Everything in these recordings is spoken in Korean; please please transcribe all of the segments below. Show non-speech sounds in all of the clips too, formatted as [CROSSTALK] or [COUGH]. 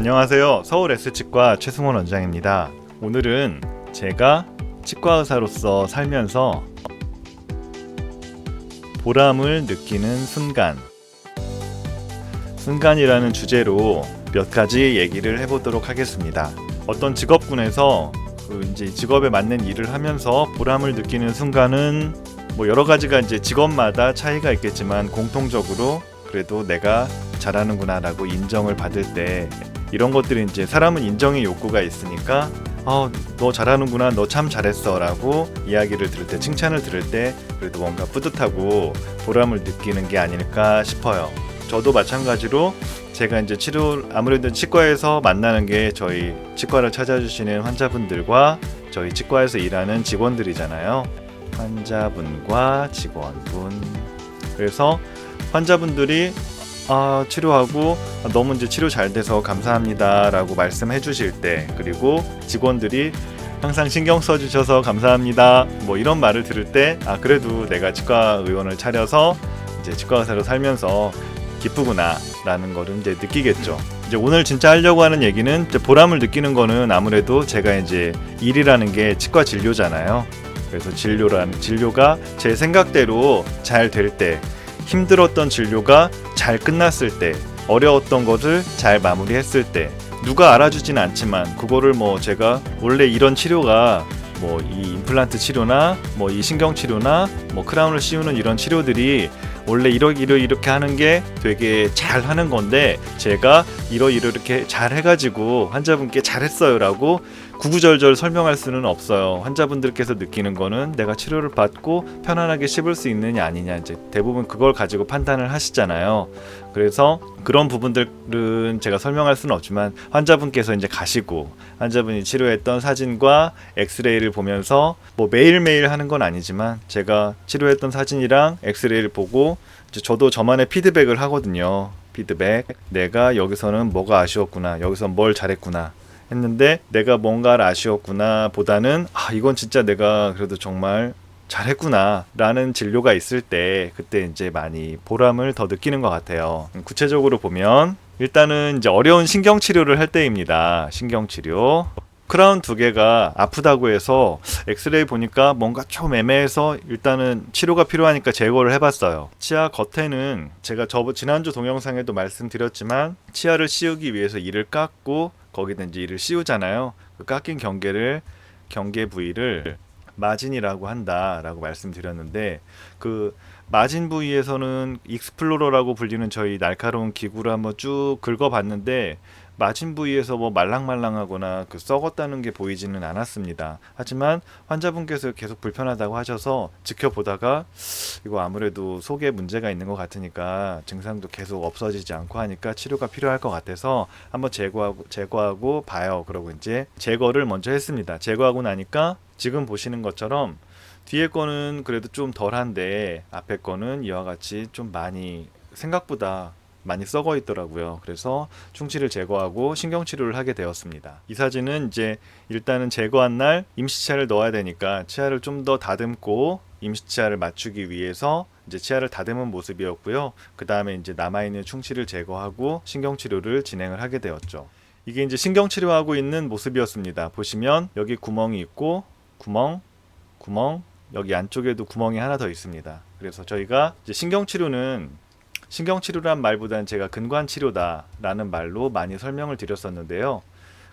안녕하세요. 서울 S치과 최승원 원장입니다. 오늘은 제가 치과 의사로서 살면서 보람을 느끼는 순간 순간이라는 주제로 몇 가지 얘기를 해보도록 하겠습니다. 어떤 직업군에서 그 이제 직업에 맞는 일을 하면서 보람을 느끼는 순간은 뭐 여러 가지가 이제 직업마다 차이가 있겠지만 공통적으로 그래도 내가 잘하는구나라고 인정을 받을 때 이런 것들이 이제 사람은 인정의 욕구가 있으니까 어, 너 잘하는구나, 너 참 잘했어라고 이야기를 들을 때, 칭찬을 들을 때 그래도 뭔가 뿌듯하고 보람을 느끼는 게 아닐까 싶어요. 저도 마찬가지로 제가 이제 치료 아무래도 치과에서 만나는 게 저희 치과를 찾아주시는 환자분들과 저희 치과에서 일하는 직원들이잖아요. 환자분과 직원분. 그래서 환자분들이 아, 치료하고 아, 너무 이제 치료 잘 돼서 감사합니다라고 말씀해 주실 때 그리고 직원들이 항상 신경 써 주셔서 감사합니다. 뭐 이런 말을 들을 때 아, 그래도 내가 치과 의원을 차려서 이제 치과 의사로 살면서 기쁘구나라는 거를 이제 느끼겠죠. 이제 오늘 진짜 하려고 하는 얘기는 보람을 느끼는 거는 아무래도 제가 이제 일이라는 게 치과 진료잖아요. 그래서 진료란 진료가 제 생각대로 잘 될 때, 힘들었던 진료가 잘 끝났을 때, 어려웠던 것을 잘 마무리했을 때, 누가 알아주진 않지만 그거를 뭐 제가 원래 이런 치료가 뭐 이 임플란트 치료나 뭐 이 신경 치료나 뭐 크라운을 씌우는 이런 치료들이 원래 이렇게 이러 이렇게 하는 게 되게 잘 하는 건데 제가 이러 이러 이렇게 잘 해가지고 환자분께 잘했어요라고 구구절절 설명할 수는 없어요. 환자분들께서 느끼는 거는 내가 치료를 받고 편안하게 씹을 수 있느냐 아니냐 이제 대부분 그걸 가지고 판단을 하시잖아요. 그래서 그런 부분들은 제가 설명할 수는 없지만 환자분께서 이제 가시고 환자분이 치료했던 사진과 엑스레이를 보면서 뭐 매일매일 하는 건 아니지만 제가 치료했던 사진이랑 엑스레이를 보고 저도 저만의 피드백을 하거든요. 피드백. 내가 여기서는 뭐가 아쉬웠구나. 여기서 뭘 잘했구나. 했는데 내가 뭔가를 아쉬웠구나 보다는 아 이건 진짜 내가 그래도 정말 잘했구나 라는 진료가 있을 때 그때 이제 많이 보람을 더 느끼는 것 같아요. 음, 구체적으로 보면 일단은 이제 어려운 신경치료를 할 때입니다. 신경치료 크라운 두 개가 아프다고 해서 엑스레이 보니까 뭔가 좀 애매해서 일단은 치료가 필요하니까 제거를 해봤어요. 치아 겉에는 제가 저 지난주 동영상에도 말씀드렸지만 치아를 씌우기 위해서 이를 깎고 거기다 이제 이를 씌우잖아요. 그 깎인 경계를 경계 부위를 마진이라고 한다라고 말씀드렸는데 그 마진 부위에서는 익스플로러라고 불리는 저희 날카로운 기구를 한번 쭉 긁어봤는데 마진 부위에서 뭐 말랑말랑하거나 그 썩었다는 게 보이지는 않았습니다. 하지만 환자분께서 계속 불편하다고 하셔서 지켜보다가 이거 아무래도 속에 문제가 있는 것 같으니까 증상도 계속 없어지지 않고 하니까 치료가 필요할 것 같아서 한번 제거하고 제거하고 봐요. 그러고 이제 제거를 먼저 했습니다. 제거하고 나니까 지금 보시는 것처럼 뒤에 거는 그래도 좀 덜한데 앞에 거는 이와 같이 좀 많이 생각보다 많이 썩어 있더라고요. 그래서 충치를 제거하고 신경 치료를 하게 되었습니다. 이 사진은 이제 일단은 제거한 날 임시치아를 넣어야 되니까 치아를 좀 더 다듬고 임시치아를 맞추기 위해서 이제 치아를 다듬은 모습이었고요. 그 다음에 이제 남아있는 충치를 제거하고 신경 치료를 진행을 하게 되었죠. 이게 이제 신경 치료하고 있는 모습이었습니다. 보시면 여기 구멍이 있고 구멍, 구멍, 여기 안쪽에도 구멍이 하나 더 있습니다. 그래서 저희가 이제 신경 치료는 신경치료란 말보다는 제가 근관치료다라는 말로 많이 설명을 드렸었는데요.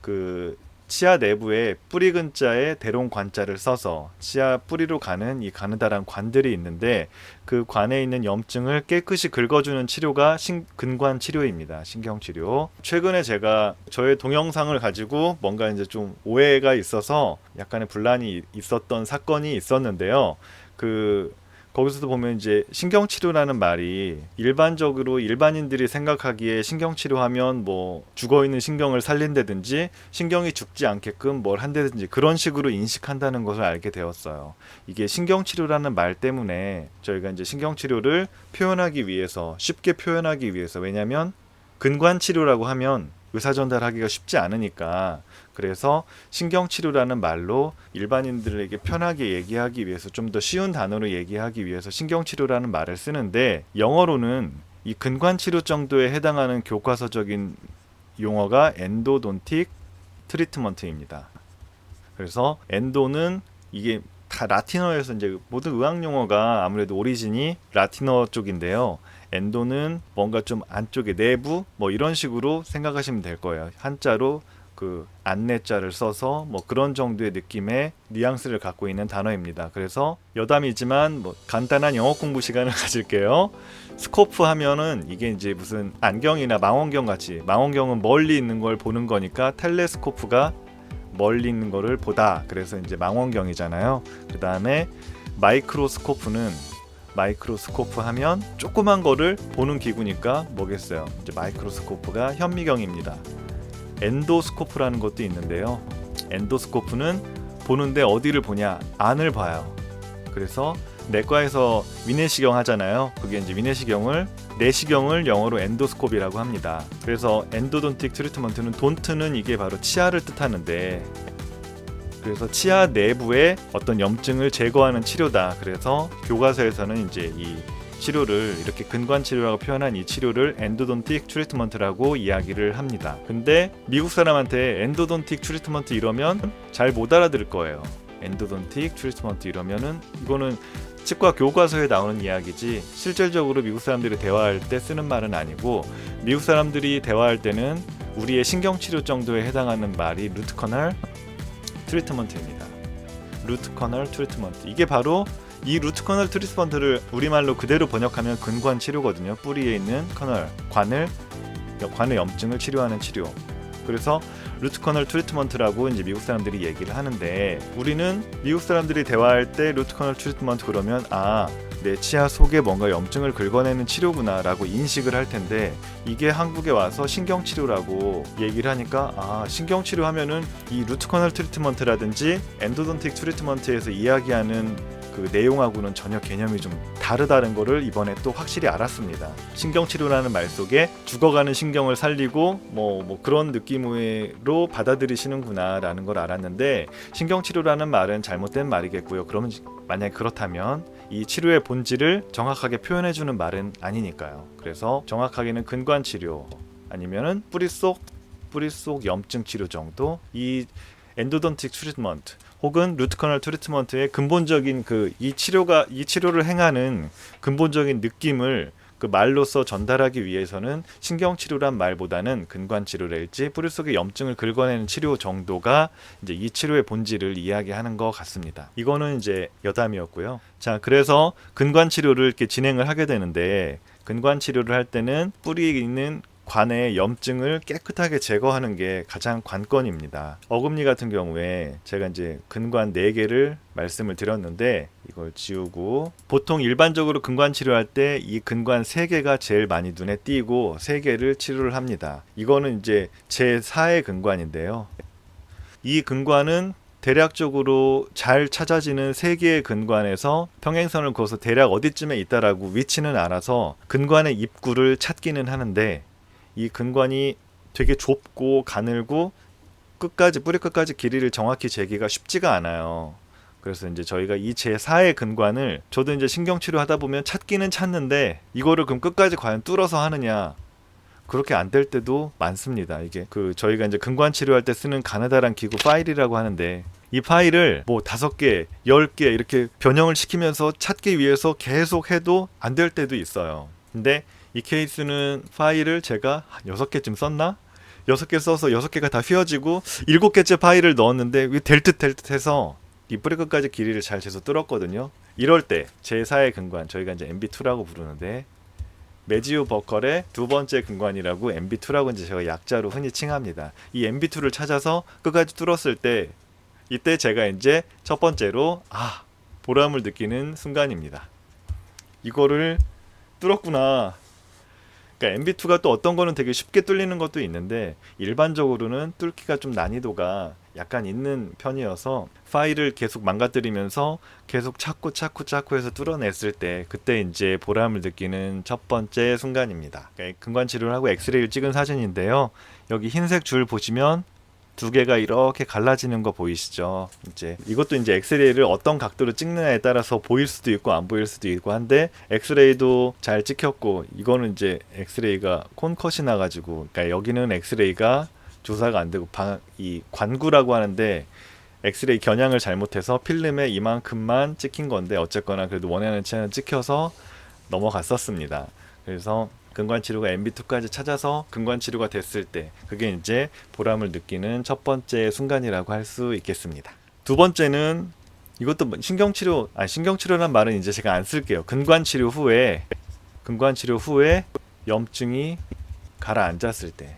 그 치아 내부에 뿌리 근자에 대롱 관자를 써서 치아 뿌리로 가는 이 가느다란 관들이 있는데 그 관에 있는 염증을 깨끗이 긁어주는 치료가 신, 근관 치료입니다. 신경 치료. 최근에 제가 저의 동영상을 가지고 뭔가 이제 좀 오해가 있어서 약간의 분란이 있었던 사건이 있었는데요. 그 거기서도 보면 이제 신경치료라는 말이 일반적으로 일반인들이 생각하기에 신경치료하면 뭐 죽어 있는 신경을 살린다든지 신경이 죽지 않게끔 뭘 한다든지 그런 식으로 인식한다는 것을 알게 되었어요. 이게 신경치료라는 말 때문에 저희가 이제 신경치료를 표현하기 위해서 쉽게 표현하기 위해서 왜냐하면 근관치료라고 하면 의사 전달하기가 쉽지 않으니까 그래서 신경치료라는 말로 일반인들에게 편하게 얘기하기 위해서 좀 더 쉬운 단어로 얘기하기 위해서 신경치료라는 말을 쓰는데 영어로는 이 근관치료 정도에 해당하는 교과서적인 용어가 엔도돈틱 트리트먼트입니다. 그래서 엔도는 이게 다 라틴어에서 이제 모든 의학 용어가 아무래도 오리진이 라틴어 쪽인데요. 엔도는 뭔가 좀 안쪽에 내부 뭐 이런 식으로 생각하시면 될 거예요. 한자로 그 안내자를 써서 뭐 그런 정도의 느낌의 뉘앙스를 갖고 있는 단어입니다. 그래서 여담이지만 뭐 간단한 영어 공부 시간을 [LAUGHS] 가질게요. 스코프 하면은 이게 이제 무슨 안경이나 망원경 같이 망원경은 멀리 있는 걸 보는 거니까 텔레스코프가 멀리 있는 거를 보다. 그래서 이제 망원경이잖아요. 그 다음에 마이크로스코프는 마이크로스코프 하면 조그만 거를 보는 기구니까 뭐겠어요. 이제 마이크로스코프가 현미경입니다. 엔도스코프라는 것도 있는데요. 엔도스코프는 보는데 어디를 보냐? 안을 봐요. 그래서 내과에서 위내시경 하잖아요. 그게 이제 위내시경을 내시경을 영어로 엔도스코피라고 합니다. 그래서 엔도돈틱 트리트먼트는 돈트는 이게 바로 치아를 뜻하는데 그래서 치아 내부의 어떤 염증을 제거하는 치료다. 그래서 교과서에서는 이제 이 치료를 이렇게 근관 치료라고 표현한 이 치료를 엔도돈틱 트리트먼트라고 이야기를 합니다. 근데 미국 사람한테 엔도돈틱 트리트먼트 이러면 잘 못 알아들을 거예요. 엔도돈틱 트리트먼트 이러면은 이거는 치과 교과서에 나오는 이야기지 실질적으로 미국 사람들이 대화할 때 쓰는 말은 아니고 미국 사람들이 대화할 때는 우리의 신경 치료 정도에 해당하는 말이 루트 커널 트리트먼트입니다. 루트 커널 트리트먼트 이게 바로 이 루트 커널 트리트먼트를 우리말로 그대로 번역하면 근관 치료거든요. 뿌리에 있는 커널 관을 관의 염증을 치료하는 치료. 그래서 루트 커널 트리트먼트라고 이제 미국 사람들이 얘기를 하는데 우리는 미국 사람들이 대화할 때 루트 커널 트리트먼트 그러면 아 내 치아 속에 뭔가 염증을 긁어내는 치료구나라고 인식을 할 텐데 이게 한국에 와서 신경치료라고 얘기를 하니까 아 신경치료 하면은 이 루트 커널 트리트먼트라든지 엔도돈틱 트리트먼트에서 이야기하는 그 내용하고는 전혀 개념이 좀 다르다는 거를 이번에 또 확실히 알았습니다. 신경치료라는 말 속에 죽어가는 신경을 살리고 뭐, 뭐 그런 느낌으로 받아들이시는구나라는 걸 알았는데 신경치료라는 말은 잘못된 말이겠고요. 그러면 만약에 그렇다면 이 치료의 본질을 정확하게 표현해주는 말은 아니니까요. 그래서 정확하게는 근관 치료 아니면은 뿌리 속 뿌리 속 염증 치료 정도 이 엔도돈틱 트리트먼트 혹은 루트 커널 트리트먼트의 근본적인 그 이 치료가 이 치료를 행하는 근본적인 느낌을 그 말로써 전달하기 위해서는 신경 치료란 말보다는 근관 치료랄지 뿌리 속의 염증을 긁어내는 치료 정도가 이제 이 치료의 본질을 이야기하는 것 같습니다. 이거는 이제 여담이었고요. 자, 그래서 근관 치료를 이렇게 진행을 하게 되는데 근관 치료를 할 때는 뿌리에 있는 관의 염증을 깨끗하게 제거하는 게 가장 관건입니다. 어금니 같은 경우에 제가 이제 근관 4개를 말씀을 드렸는데 이걸 지우고 보통 일반적으로 근관 치료할 때 이 근관 3개가 제일 많이 눈에 띄고 3개를 치료를 합니다. 이거는 이제 제 4의 근관인데요. 이 근관은 대략적으로 잘 찾아지는 세 개의 근관에서 평행선을 그어서 대략 어디쯤에 있다라고 위치는 알아서 근관의 입구를 찾기는 하는데 이 근관이 되게 좁고 가늘고 끝까지 뿌리 끝까지 길이를 정확히 재기가 쉽지가 않아요. 그래서 이제 저희가 이 제4의 근관을 저도 이제 신경 치료 하다 보면 찾기는 찾는데 이거를 그럼 끝까지 과연 뚫어서 하느냐 그렇게 안 될 때도 많습니다. 이게 그 저희가 이제 근관 치료할 때 쓰는 가느다란 기구 파일이라고 하는데 이 파일을 뭐 다섯 개, 열 개 이렇게 변형을 시키면서 찾기 위해서 계속 해도 안 될 때도 있어요. 근데 이 케이스는 파일을 제가 한 여섯 개쯤 썼나? 여섯 개 써서 여섯 개가 다 휘어지고 일곱 개째 파일을 넣었는데 될듯 될 듯 해서 이 뿌리 끝까지 길이를 잘 재서 뚫었거든요. 이럴 때 제4의 근관 저희가 이제 MB2라고 부르는데 매지우 버컬의 두 번째 근관이라고 MB2라고 이제 제가 약자로 흔히 칭합니다. 이 MB2를 찾아서 끝까지 뚫었을 때 이때 제가 이제 첫 번째로 아 보람을 느끼는 순간입니다. 이거를 뚫었구나. 그러니까 MB2가 또 어떤 거는 되게 쉽게 뚫리는 것도 있는데 일반적으로는 뚫기가 좀 난이도가 약간 있는 편이어서 파일을 계속 망가뜨리면서 계속 찾고 찾고 찾고 해서 뚫어냈을 때 그때 이제 보람을 느끼는 첫 번째 순간입니다. 그러니까 근관 치료를 하고 엑스레이를 찍은 사진인데요. 여기 흰색 줄 보시면 두 개가 이렇게 갈라지는 거 보이시죠? 이제 이것도 이제 엑스레이를 어떤 각도로 찍느냐에 따라서 보일 수도 있고 안 보일 수도 있고 한데 엑스레이도 잘 찍혔고 이거는 이제 엑스레이가 콘컷이 나가지고 그러니까 여기는 엑스레이가 조사가 안 되고 방, 이 관구라고 하는데 엑스레이 겨냥을 잘못해서 필름에 이만큼만 찍힌 건데 어쨌거나 그래도 원하는 치아는 찍혀서 넘어갔었습니다. 그래서 근관 치료가 MB2까지 찾아서 근관 치료가 됐을 때 그게 이제 보람을 느끼는 첫 번째 순간이라고 할 수 있겠습니다. 두 번째는 이것도 뭐 신경 치료 아 신경 치료란 말은 이제 제가 안 쓸게요. 근관 치료 후에 근관 치료 후에 염증이 가라앉았을 때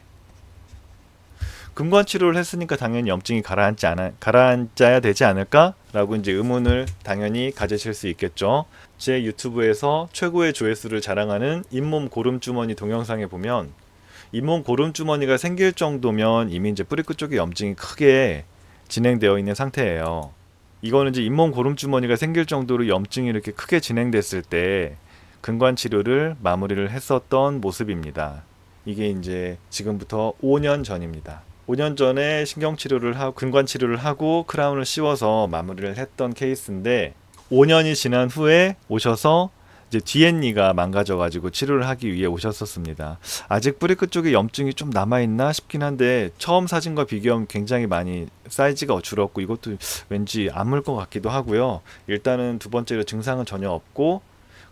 근관 치료를 했으니까 당연히 염증이 가라앉지 않아 가라앉아야 되지 않을까라고 이제 의문을 당연히 가지실 수 있겠죠. 제 유튜브에서 최고의 조회수를 자랑하는 잇몸 고름 주머니 동영상에 보면 잇몸 고름 주머니가 생길 정도면 이미 이제 뿌리끝 쪽에 염증이 크게 진행되어 있는 상태예요. 이거는 이제 잇몸 고름 주머니가 생길 정도로 염증이 이렇게 크게 진행됐을 때 근관 치료를 마무리를 했었던 모습입니다. 이게 이제 지금부터 5년 전입니다. 5년 전에 신경 치료를 하고 근관 치료를 하고 크라운을 씌워서 마무리를 했던 케이스인데 5년이 지난 후에 오셔서 이제 뒤엔니가 망가져가지고 치료를 하기 위해 오셨었습니다. 아직 뿌리 끝 쪽에 염증이 좀 남아있나 싶긴 한데 처음 사진과 비교하면 굉장히 많이 사이즈가 줄었고 이것도 왠지 아물 것 같기도 하고요. 일단은 두 번째로 증상은 전혀 없고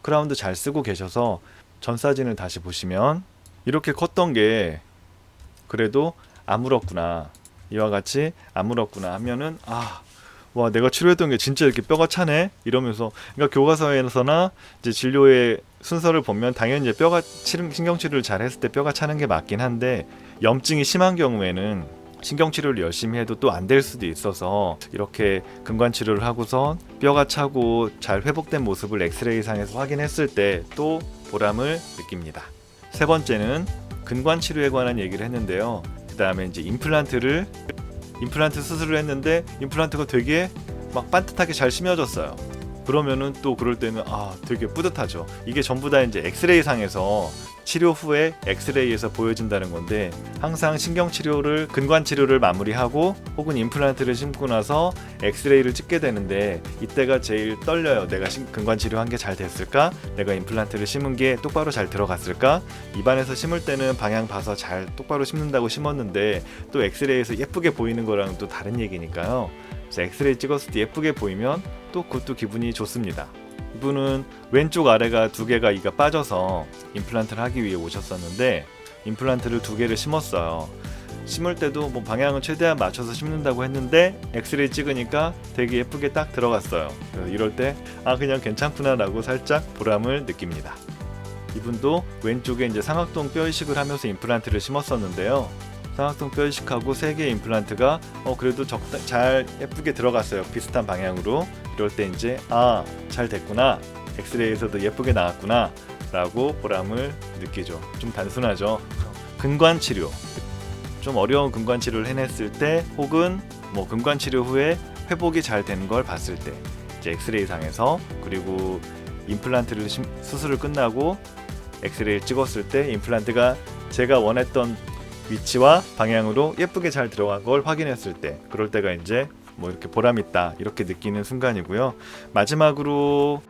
크라운도 잘 쓰고 계셔서 전 사진을 다시 보시면 이렇게 컸던 게 그래도 아물었구나 이와 같이 아물었구나 하면은 아 와 내가 치료했던 게 진짜 이렇게 뼈가 차네 이러면서 그러니까 교과서에서나 이제 진료의 순서를 보면 당연히 이제 뼈가 신경 치료를 잘 했을 때 뼈가 차는 게 맞긴 한데 염증이 심한 경우에는 신경 치료를 열심히 해도 또 안 될 수도 있어서 이렇게 근관 치료를 하고선 뼈가 차고 잘 회복된 모습을 엑스레이 상에서 확인했을 때 또 보람을 느낍니다. 세 번째는 근관 치료에 관한 얘기를 했는데요. 그 다음에 이제 임플란트를 임플란트 수술을 했는데 임플란트가 되게 막 반듯하게 잘 심어졌어요. 그러면은 또 그럴 때는 아 되게 뿌듯하죠. 이게 전부 다 이제 엑스레이 상에서 치료 후에 엑스레이에서 보여진다는 건데 항상 신경 치료를 근관 치료를 마무리하고 혹은 임플란트를 심고 나서 엑스레이를 찍게 되는데 이때가 제일 떨려요. 내가 신- 근관 치료한 게 잘 됐을까? 내가 임플란트를 심은 게 똑바로 잘 들어갔을까? 입안에서 심을 때는 방향 봐서 잘 똑바로 심는다고 심었는데 또 엑스레이에서 예쁘게 보이는 거랑 또 다른 얘기니까요. 엑스레이 찍었을 때 예쁘게 보이면 또 그것도 기분이 좋습니다. 이분은 왼쪽 아래가 두 개가 이가 빠져서 임플란트를 하기 위해 오셨었는데 임플란트를 두 개를 심었어요. 심을 때도 뭐 방향은 최대한 맞춰서 심는다고 했는데 엑스레이 찍으니까 되게 예쁘게 딱 들어갔어요. 이럴 때 아 그냥 괜찮구나라고 살짝 보람을 느낍니다. 이분도 왼쪽에 이제 상악동 뼈 이식을 하면서 임플란트를 심었었는데요. 상악동 뼈 이식하고 세 개의 임플란트가 어 그래도 적다 잘 예쁘게 들어갔어요. 비슷한 방향으로. 이럴 때 이제 아 잘 됐구나. 엑스레이에서도 예쁘게 나왔구나라고 보람을 느끼죠. 좀 단순하죠. 근관 치료. 좀 어려운 근관 치료를 해냈을 때 혹은 뭐 근관 치료 후에 회복이 잘 된 걸 봤을 때 이제 엑스레이 상에서 그리고 임플란트를 심- 수술을 끝나고 엑스레이를 찍었을 때 임플란트가 제가 원했던 위치와 방향으로 예쁘게 잘 들어간 걸 확인했을 때 그럴 때가 이제 뭐 이렇게 보람 있다 이렇게 느끼는 순간이고요. 마지막으로